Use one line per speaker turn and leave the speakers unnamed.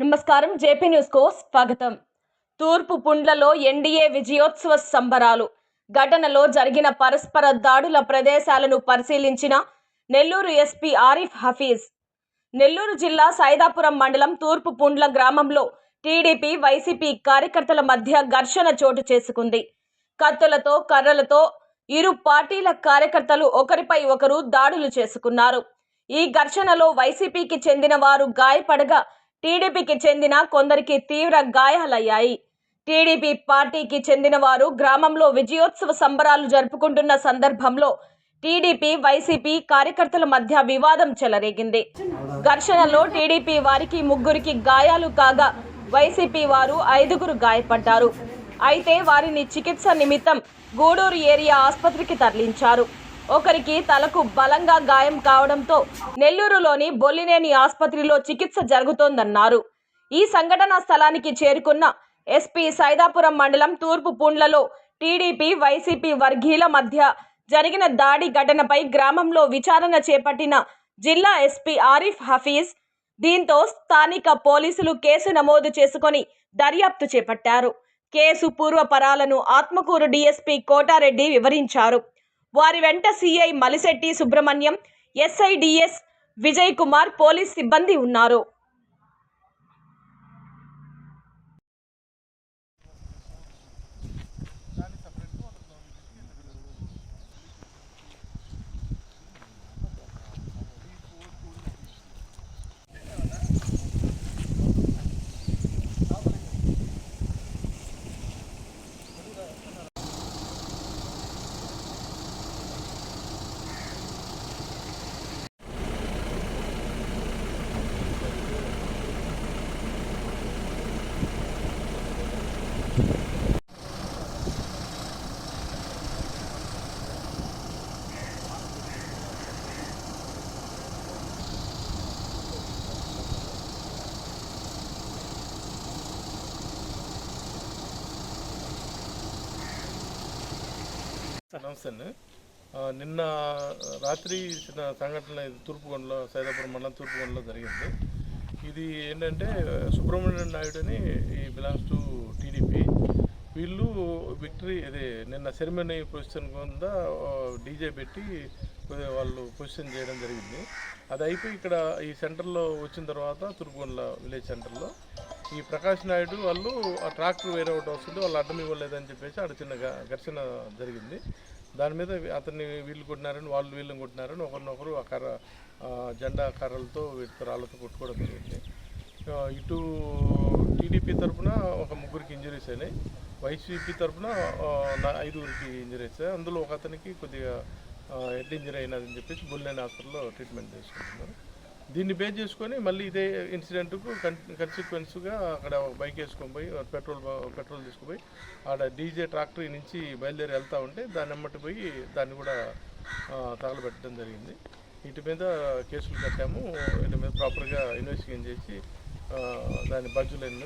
నమస్కారం JP news కో స్వాగతం. తూర్పు పుండ్లలో ఎన్డీఏ విజయోత్సవ సంబరాలు. ఘటనలో జరిగిన పరస్పర దాడుల ప్రదేశాలను పరిశీలించిన నెల్లూరు ఎస్పీ ఆరిఫ్ హఫీజ్. నెల్లూరు జిల్లా సైదాపురం మండలం తూర్పు పుండ్ల గ్రామంలో టీడీపీ వైసీపీ కార్యకర్తల మధ్య ఘర్షణ చోటు చేసుకుంది. కత్తులతో కర్రలతో ఇరు పార్టీల కార్యకర్తలు ఒకరిపై ఒకరు దాడులు చేసుకున్నారు. ఈ ఘర్షణలో వైసీపీకి చెందిన వారు గాయపడగా టీడీపీకి చెందిన కొందరికి తీవ్ర గాయాలయ్యాయి. టీడీపీ పార్టీకి చెందిన వారు గ్రామంలో విజయోత్సవ సంబరాలు జరుపుకుంటున్న సందర్భంలో టీడీపీ వైసీపీ కార్యకర్తల మధ్య వివాదం చెలరేగింది. ఘర్షణలో టీడీపీ వారికి ముగ్గురికి గాయాలు కాగా వైసీపీ వారు ఐదుగురు గాయపడ్డారు. అయితే వారిని చికిత్స నిమిత్తం గూడూరు ఏరియా ఆసుపత్రికి తరలించారు. ఒకరికి తలకు బలంగా గాయం కావడంతో నెల్లూరులోని బొల్లినేని ఆసుపత్రిలో చికిత్స జరుగుతోందన్నారు. ఈ సంఘటనా స్థలానికి చేరుకున్న ఎస్పీ సైదాపురం మండలం తూర్పు పుండ్లలో టీడీపీ వైసీపీ వర్గీయుల మధ్య జరిగిన దాడి ఘటనపై గ్రామంలో విచారణ చేపట్టిన జిల్లా ఎస్పీ ఆరిఫ్ హఫీజ్ దీంతో స్థానిక పోలీసులు కేసు నమోదు చేసుకొని దర్యాప్తు చేపట్టారు. కేసు పూర్వపరాలను ఆత్మకూరు డీఎస్పీ కోటారెడ్డి వివరించారు. వారి వెంట CI Malisetti Subrahmanyam SI D S Vijay Kumar police సిబ్బంది ఉన్నారు.
నమస్తే అండి ఆ, నిన్న రాత్రి చిన్న సంఘటన ఇది తూర్పుగొండలో సైదాపురం మండలం తూర్పుగొండలో జరిగింది ఇది ఏంటంటే సుబ్రహ్మణ్యం నాయుడు అని ఈ బిలాంగ్స్ టు టీడీపీ. వీళ్ళు విక్టరీ అదే నిన్న సెరమనీ పొజిషన్ కింద డీజే పెట్టి కొద్దిగా వాళ్ళు పొజిషన్ చేయడం జరిగింది. అది అయిపోయి ఇక్కడ ఈ సెంటర్లో వచ్చిన తర్వాత తూర్పుగొండల విలేజ్ సెంటర్లో ఈ ప్రకాష్ నాయుడు వాళ్ళు ఆ ట్రాక్టర్ వేరే ఒకటి వస్తుంది వాళ్ళు అడ్డం ఇవ్వలేదని చెప్పేసి ఆడ చిన్న ఘర్షణ జరిగింది. దాని మీద అతన్ని వీళ్ళు కొట్టినారని వాళ్ళు వీళ్ళని కొట్టినారని ఒకరినొకరు ఆ కర్ర జెండా కర్రలతో రాళ్ళతో కొట్టుకోవడం జరిగింది. ఇటు టీడీపీ తరఫున ఒక ముగ్గురికి ఇంజరీస్ అయినాయి. వైసీపీ తరఫున ఐదుగురికి ఇంజరీస్ అందులో ఒక అతనికి కొద్దిగా హెడ్ ఇంజరీ అయినదని చెప్పేసి బుల్లెన్ హాస్పిటల్లో ట్రీట్మెంట్ చేసుకుంటున్నారు. దీన్ని బేస్ చేసుకొని మళ్ళీ ఇదే ఇన్సిడెంట్కు కన్ కన్సిక్వెన్స్గా అక్కడ బైక్ వేసుకొని పోయి పెట్రోల్ పెట్రోల్ తీసుకుపోయి ఆడ డీజే ట్రాక్టర్ నుంచి బయలుదేరి వెళ్తూ ఉంటే దాన్ని అమ్మటి పోయి దాన్ని కూడా తగలబెట్టడం జరిగింది. వీటి మీద కేసులు కట్టాము. వీటి మీద ప్రాపర్గా ఇన్వెస్టిగేషన్ చేసి దాన్ని దాని బాధ్యులైన